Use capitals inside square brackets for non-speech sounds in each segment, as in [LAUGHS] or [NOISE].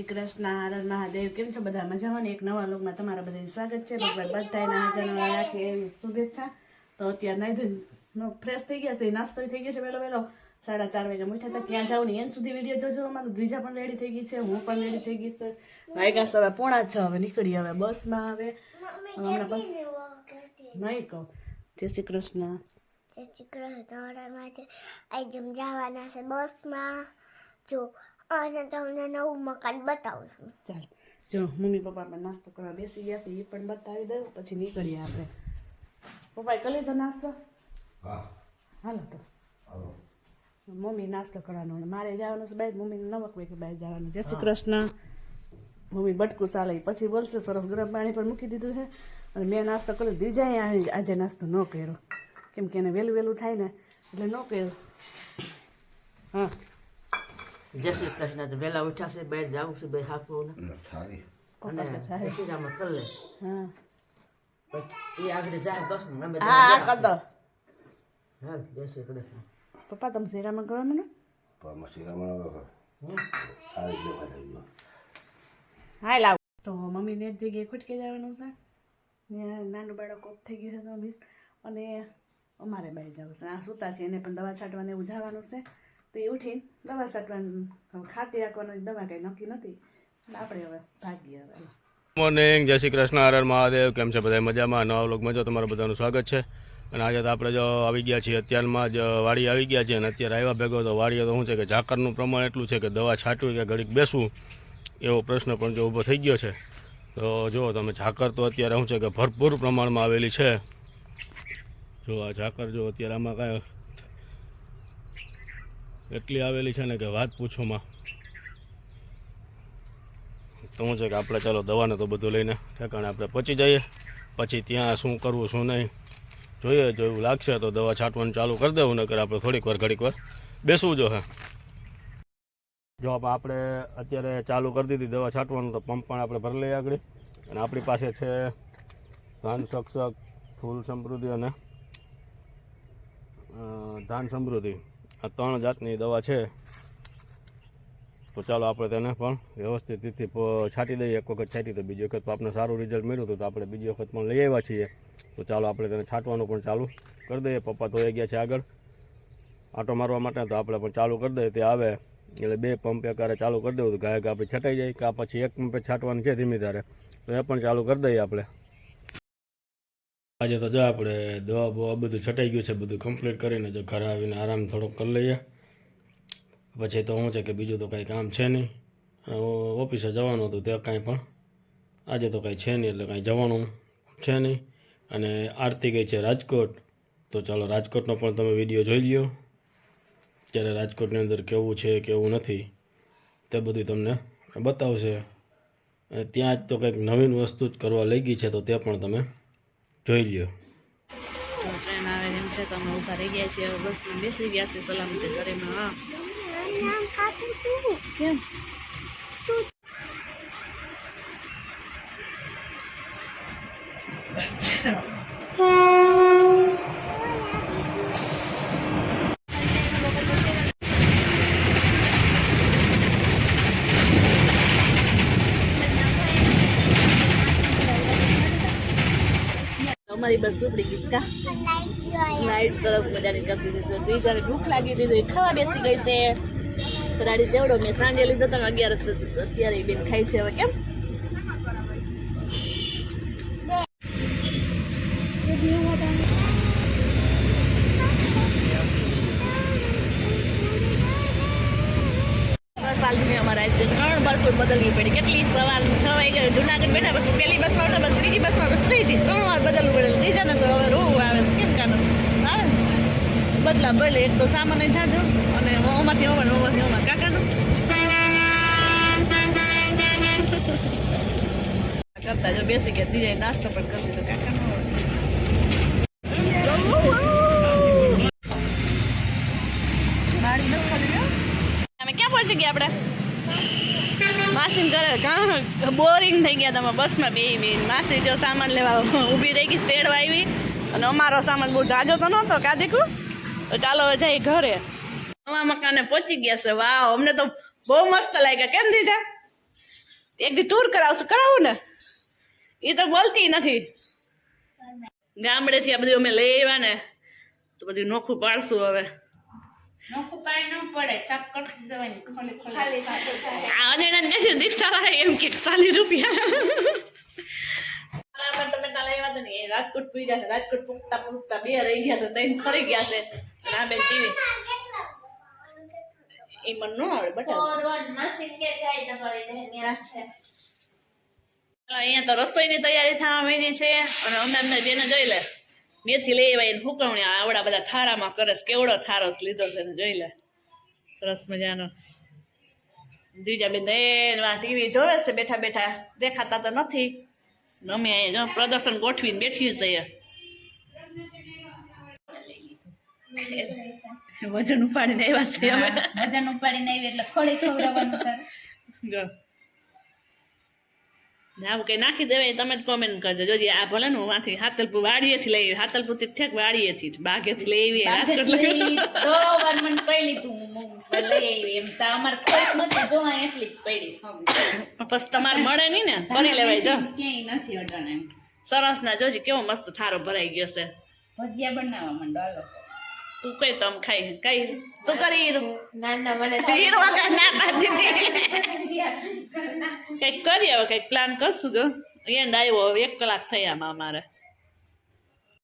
શ્રી કૃષ્ણ આનંદ મહાદેવ કેમ છો બધા? મજામાં એક નવા લોકમાં તમારા બધાનું સ્વાગત છે. ભગવાન બધાના હાજર રાખે એવી શુભેચ્છા. તો અત્યારે નાઈ ધોઈને ફ્રેશ થઈ ગયા છે. નાસ્તો થઈ ગયો છે વહેલો વહેલો. સાડા ચાર વાગે મૂઠા હતા. ક્યાં જાવ ને? એન સુધી વીડિયો જોજો. અમારું દ્વિજા પણ રેડી થઈ ગઈ છે. હું પણ રેડી થઈ ગઈ છે. વાગ્યા છે હવે પોણા છ. હવે નીકળી હવે બસમાં હવે. હમણાં બસ નહીં કહું. જય શ્રી કૃષ્ણ. જય શ્રી કૃષ્ણ. આજે જવાના છે બસમાં. જો અને તમને નવું મકાન બતાવું છું ચાલો. જો મમ્મી પપ્પા પણ નાસ્તો કરવા બેસી ગયા છે એ પણ બતાવી દઉં પછી નીકળીએ આપણે. પપ્પાએ કરી લીધો નાસ્તો? હાલો તો. મમ્મી નાસ્તો કરવાનો મારે જવાનું છે બાય મમ્મીને નવક હોય કે બાઈક જવાનું. જય શ્રી કૃષ્ણ. મમ્મી બટકું ચાલે. પછી બોલશે સરસ ગરમ પાણી પણ મૂકી દીધું છે. અને મેં નાસ્તો કર્યો. દીજાએ આજે નાસ્તો ન કર્યો. કેમ કે એને વહેલું વહેલું થાય ને એટલે ન કર્યો. હા. જય શ્રી કૃષ્ણ વહેલા ઉઠ્યા છે બહાર જવું છે બે હાકવું ને. અને રસીદામાં કરી લે. હા. પછી એ આગળ જાય બસ અમે હા કર દો. હા જય શ્રી કૃષ્ણ. પપ્પા તમે શેરામાં કરવાનું ને? હા લાવ. તો મમ્મીને એક જગ્યાએ ખુટકે જવાનું છે. ને નાનું બાળક ઓફ થઈ ગયું છે તો અને અમારે બહાર જવું છે. આ સૂતા છે એને પણ દવા છાંટવાને એવું જવાનું છે. તો એ ઉઠીને દવા સાટવાનું ખાતી રાખવાનું દવા કંઈ નક્કી નથી. આપણે હવે ભાગીએ હવે. મોર્નિંગ, જય શ્રી કૃષ્ણ, હર મહાદેવ, કેમ છે બધા મજામાં? નવા વ્લોગમાં જો તમારું બધાનું સ્વાગત છે. અને આજે તો આપણે જો આવી ગયા છીએ, અત્યારમાં જ વાડી આવી ગયા છે અને અત્યારે આવ્યા ભેગો તો વાડીએ તો શું છે કે ઝાકરનું પ્રમાણ એટલું છે કે દવા છાંટવી કે ઘડીક બેસવું? એવો પ્રશ્ન પણ જો ઊભો થઈ ગયો છે. તો જુઓ તમે ઝાકર તો અત્યારે શું છે કે ભરપૂર પ્રમાણમાં આવેલી છે. જો આ ઝાકર જો અત્યારે આમાં કાંઈ એટલી આવેલી છે ને કે વાત પૂછોમાં તો છે કે આપણે ચાલો દવાને તો બધું લઈને ઠેકાણે આપણે પચી જઈએ. પછી ત્યાં શું કરવું, શું નહીં. જોઈએ, જો લાગશે તો દવા છાંટવાનું ચાલુ કરી દેવું, નકર આપણે થોડીક વાર, ઘડીક વાર બેસવું જો હે. જો આપણે આપણે અત્યારે ચાલુ કરી દીધી દવા છાંટવાનું, તો પંપ પણ આપણે ભરી લઈએ આગળ. અને આપણી પાસે છે ધાન સક્ષક ફૂલ સમૃદ્ધિ અને ધાન સમૃદ્ધિ. આ ત્રણ જાતની દવા છે. તો ચાલો આપણે તેને પણ વ્યવસ્થિત રીતે છાંટી દઈએ. એક વખત છાંટી તો બીજી વખત આપણે સારું રિઝલ્ટ મળ્યું હતું તો આપણે બીજી વખત પણ લઈ આવ્યા છીએ. તો ચાલો આપણે તેને છાંટવાનું પણ ચાલુ કરી દઈએ. પપ્પા ધોઈ ગયા છે આગળ. આટો મારવા માટે તો આપણે પણ ચાલુ કરી દઈએ. તે આવે. એટલે બે પંપ એકારે ચાલુ કરી દેવું તો ગાય આપણે છટાઈ જાય. કાં પછી એક પંપે છાંટવાનું છે ધીમે ધારે. તો એ પણ ચાલુ કરી દઈએ આપણે. આજે તો જો આપણે દવા બવા બધું છટાઈ ગયું છે, બધું કમ્પ્લીટ કરીને જો ઘરે આવીને આરામ થોડોક કરી લઈએ. પછી તો શું છે કે બીજું તો કાંઈ કામ છે નહીં. ઓફિસે જવાનું હતું ત્યાં કાંઈ પણ. આજે તો કાંઈ છે નહીં એટલે કાંઈ જવાનું છે નહીં. અને આરતી ગઈ છે રાજકોટ. તો ચાલો રાજકોટનો પણ તમે વીડિયો જોઈ લ્યો. ત્યારે રાજકોટની અંદર કેવું છે, કેવું નથી, તે બધું તમને બતાવશે. ત્યાં જ તો કંઈક નવીન વસ્તુ જ કરવા લઈ ગઈ છે, તો તે પણ તમે જોઈ લ્યો. ટ્રેન આવે એમ છે તો અમે ઊભા રહી ગયા છીએ. હવે બસમાં બેસી ગયા છીએ સલામતી ઘરેમાં હા. નામ તું અમારી બસ ઉપડી ગીસકા લાઈટ સરસ મજાની કરતી હતી બીજાને ભૂખ લાગી દીધી ખાવા બેસી ગઈ છે. રાડી જેવડો મેં સાંજે લીધો તમે તો અત્યારે એ બેન ખાઈ છે હવે, કેમ? બસ આલથી અમારા ત્રણ બસો બદલવી પડી. કેટલી સવાર છ વાગે જુનાગઢ બેઠા, પછી પહેલી બસમાં ઉઠા બસ ત્રીજી બસમાં બસ ત્રીજી, ત્રણ વાર બદલવું પડે. ત્રીજા ને તો હવે રોવું આવે છે. કેમ કાનો આવે બદલા ભલે એક તો સામાન જાજો, અને ઓમાંથી ઓમાં ઓમાંથી ઓમાં કાકાનું? કરતા જો બેસી ગયા, ધીરે નાસ્તો પણ કરી દીધો કાકાનો. અમે ક્યાં પહોંચી ગયા આપણે? માસી કરે. કાં? બોરિંગ થઈ ગયા તમે બસમાં બે બે માસી જો સામાન લેવા ઊભી રહી ગઈ, તેડવા આવી. અને અમારો સામાન બહુ જાજો તો નહોતો. કાદીકું તો ચાલો હવે જઈએ ઘરે. નવા મકાને પહોંચી ગયા છે. વાવ, અમને તો બહુ મસ્ત લાગ્યા. કેમ દીધા? એક ટૂર કરાવશું? કરાવું ને. એ તો બોલતી નથી. ગામડેથી આ બધું અમે લઈ આવ્યા ને તો બધું નોખું પાડશું હવે. રાજકોટ પી ગયા છે રાજકોટ પૂછતા પૂછતા બે રહી ગયા છે ત્રણ ફરી ગયા છે. આ બેન ટીવી એ મને ન આવડે બટા. અહીંયા તો રસોઈની તૈયારી થવા માંડી છે અને અમે અમને બેને જોઈ લે. મેથી લઈ આવ્યા એને હુકવણી આવડા બધા થારામાં કરસ કેવડો થારો લીધો છે ને જોઈ લે. સરસ મજાનો. દીજા બેન એ ટીવી જોવે છે બેઠા બેઠા દેખાતા તો નથી. નમે અમે અહીંયા જો પ્રદર્શન ગોઠવીને બેઠી છીએ વજન ઉપાડીને આવ્યા છે વજન ઉપાડીને આવી એટલે ખોડી ખવડાવવાનું જો. આવું કઈ નાખી દેવાય તમે જ કોમેન્ટ કરજો. જોજે આ ભલે હું આથી હાતલપુર વાડીએથી લઈ આવી થી ઠેક વાડીએથી જ બાગેથી લઈ આવી રાજકોટ લઈ તો વાર મને કહી લીધું હું લઈ આવી એમ. તો અમાર ખોટ નથી જો આ એટલી પડી છે પછી [LAUGHS] તમારે મળે નહીં ને ભરી લેવાય જો. ક્યાંય નથી અડાણે સરસ ના જોજે કેવો મસ્ત થારો ભરાઈ ગયો છે. ભજીયા બનાવવા માંડો હાલો. તું કઈ તમ ખાઈ કઈ તું કરી હીરો? ના ના મને હીરો વગર ના પાડી દીધી [LAUGHS] કંઈક કરીએ હવે કંઈક પ્લાન કરશું જો. એન્ડ આવ્યો હવે એક કલાક થઈ આમાં અમારે.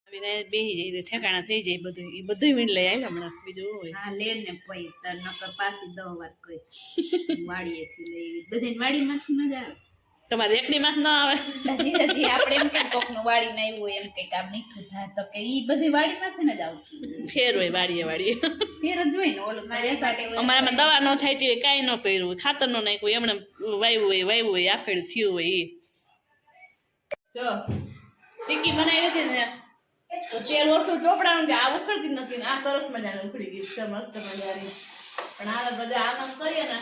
આવીને બેસી જઈએ ઠેકાણા થઈ જાય બધું. એ બધું વીણ લઈ આવી હમણાં બીજું હોય? હા લે ને પછી તર નકર પાછી દહ વાર કોઈ વાડીએથી લઈ બધી વાડીમાંથી મજા આવે. તમારે એકડી માં ન આવે. હજી હજી આપણે એમ કે કોકનું વાડી ના આવ્યું એમ કંઈક કામ મીઠું થાય તો કે ઈ બધી વાડીમાંથી જ આવતું ફેર હોય વાડીએ વાડીએ ફેર જ હોય ને ઓલું તો. અમારામાં દવા ન થાય તે કાંઈ ન કર્યું. ખાતર નો નાખ્યું એમણે વાવ્યું હોય વાવ્યું હોય આફેડ થયું હોય એ જો. ટીકી બનાવી હતી ને? તો તેલ ઓછું ચોપડાનું કે આ ઉખડતી જ નથી ને. આ સરસ મજાની ઉખડી ગઈ છે. મસ્ત મજાની. પણ આ બધા આમ આમ કરીએ ને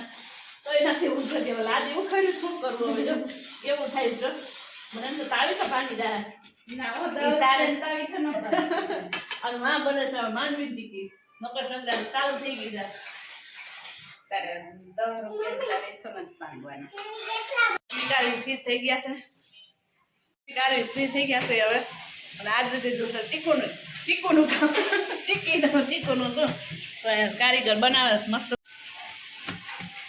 તો એ કરી દેવા લાજ એવું ઉખડ્યું શું કરવું હવે? જો એવું થાય છે મને તો તાવી તો પાણી પડે. અને માં બને છે માનવી ટીકી મકર સંક્રાંતિ ચાલુ થઈ ગઈ છે. જ થઈ ગયા છે. ફ્રી થઈ ગયા છે હવે. અને આજ સુધી જોશે ચીકુનું ચીકુનું ચીકીનું ચીકુનું શું? કારીગર બનાવે મસ્ત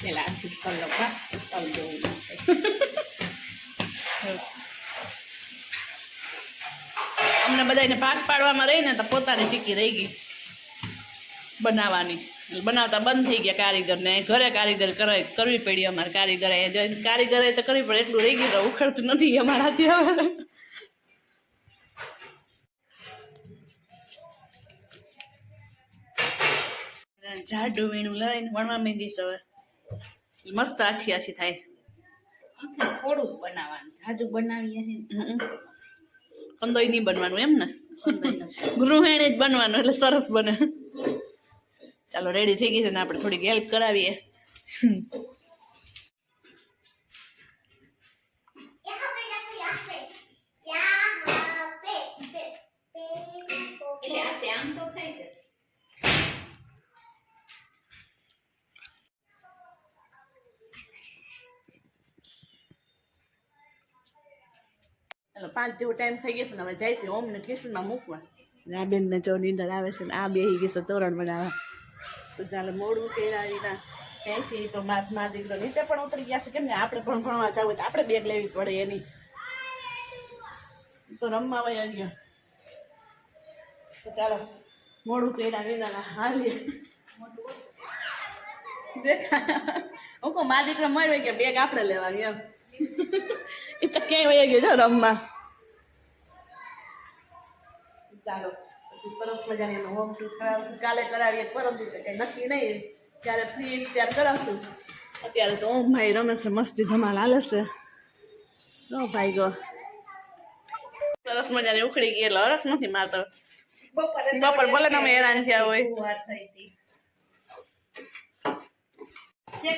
પેલા આથી કલર બા કલ જેવું. અમને બધાને ભાગ પાડવામાં રહીને તો પોતાની ચીકી રહી ગઈ. બનાવવાની. બનાવતા બંધ થઈ ગયા કારીગરને. ઘરે કારીગર કરે કરવી પડી અમારે કારીગરે. જો કારીગરે તો કરવી પડે, એટલું રહી ગયું ઉખડતું નથી અમારાથી હવે. જાડું વીણું લઈને વણવા માંડીશ હવે. મસ્ત આછી આછી થાય. થોડું બનાવવાનું જાજુ બનાવીએ કંદોઈ નહીં બનવાનું એમ ને? ગૃહિણી જ બનવાનું એટલે સરસ બને. ચાલો રેડી થઈ ગઈ છે ને આપણે થોડીક હેલ્પ કરાવીએ. ચાલો પાંચ જેવો ટાઈમ થઈ ગયો છે ને હવે જાય છે ઓમને ટ્યુશનમાં મૂકવા. ને આ બેનને જો નીંદર આવે છે ને આ બેહી ગઈ છે તોરણ બનાવવા. તો ચાલો મોડું કેળાવીના એસી તો માસ માર દીકરો નીચે પણ ઉતરી ગયા છે. કેમ ને આપણે પણ ભણવા જવું હોય તો આપણે બેગ લેવી પડે એની. તો રમવા વયા ગયો. તો ચાલો મોડું કેળાવીના હાલી દેખા હું કહું મારા દીકરો મળ્યો કે બેગ આપણે લેવાની એમ એ તો ક્યાંય વહી ગયો જો રમવા ચાલો સરસ મજાની એનો હોમ ટૂર કરાવશું કાલે કરાવીએ પરમ દિવસે કંઈ નક્કી નહીં ત્યારે ફ્રી ત્યારે કરાવશું અત્યારે તો ઓમ ભાઈ રમે છે મસ્તી ધમાલ હાલે છે નો ભાઈ ગો સરસ મજાની ઉખડી એટલે હરખ નથી મારતો બપોર ભલે તમે હેરાન થયા હોય વાત થઈ હતી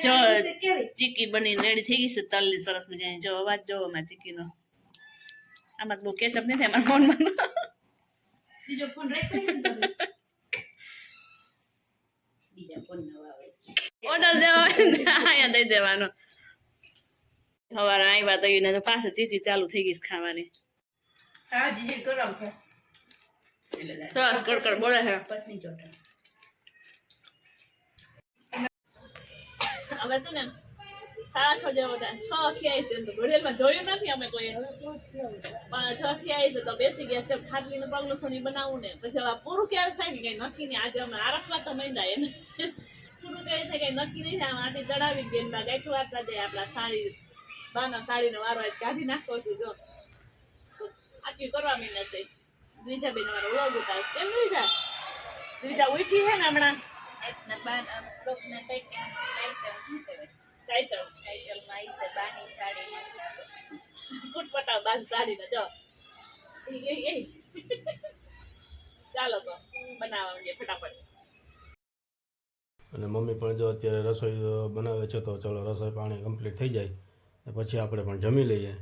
જો ચીકી બની રેડી થઈ ગઈ છે તલની સરસ મજાની. જો અવાજ જો અમારા ચીકીનો આમાં બહુ કેચઅપ નથી અમારા ફોનમાં બીજો ફોન બીજા ફોન નવા ઓર્ડર દેવા અહીંયા દઈ દેવાનો. સવારે આવ્યા તો એને તો પાછળ ચીચી ચાલુ થઈ ગઈ ખાવાની. હા જીજી ગરમ છે. સરસ કડકડ બોલે છે. પત્ની ચોટણ અમે શું ને સાડા છ જેવા બધા. છ છે. તો ઘડિયાળમાં જોયું નથી અમે કોઈ. પણ છ થી છે તો બેસી ગયા છે. ખાટલી નું પગલું સોની બનાવવું ને. પછી હવે પૂરું ક્યારે થાય કે કઈ નક્કી નહીં. આજે અમે આરખવા તો મહિના એને. પૂરું ક્યારે થાય કઈ નક્કી નહીં થાય. આથી ચડાવી ગઈ ને ગાંઠું વાળતા જાય. આપણા સાડી બાના સાડીનો વારો આજ કાઢી નાખો છે જો. આટલી કરવા મહિના છે. દ્વિજા બેન અમારો વ્લોગ ઉતારશે કેમ દ્વિજા? દ્વિજા ઉઠી છે ને હમણાં? અને મમ્મી પણ જો અત્યારે રસોઈ બનાવે છે તો ચલો રસોઈ પાણી કમ્પ્લીટ થઈ જાય પછી આપણે પણ જમી લઈએ.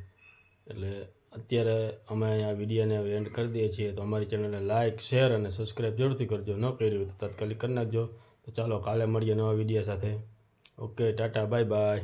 એટલે અત્યારે અમે આ વિડીયોને એન્ડ કરી દઈએ છીએ. તો અમારી ચેનલને લાઇક શેર અને સબસ્ક્રાઈબ જરૂરથી કરજો. ન કર્યું તો તાત્કાલિક કરી નાખજો. તો ચાલો કાલે મળીએ નવા વીડિયો સાથે. Okay tata bye bye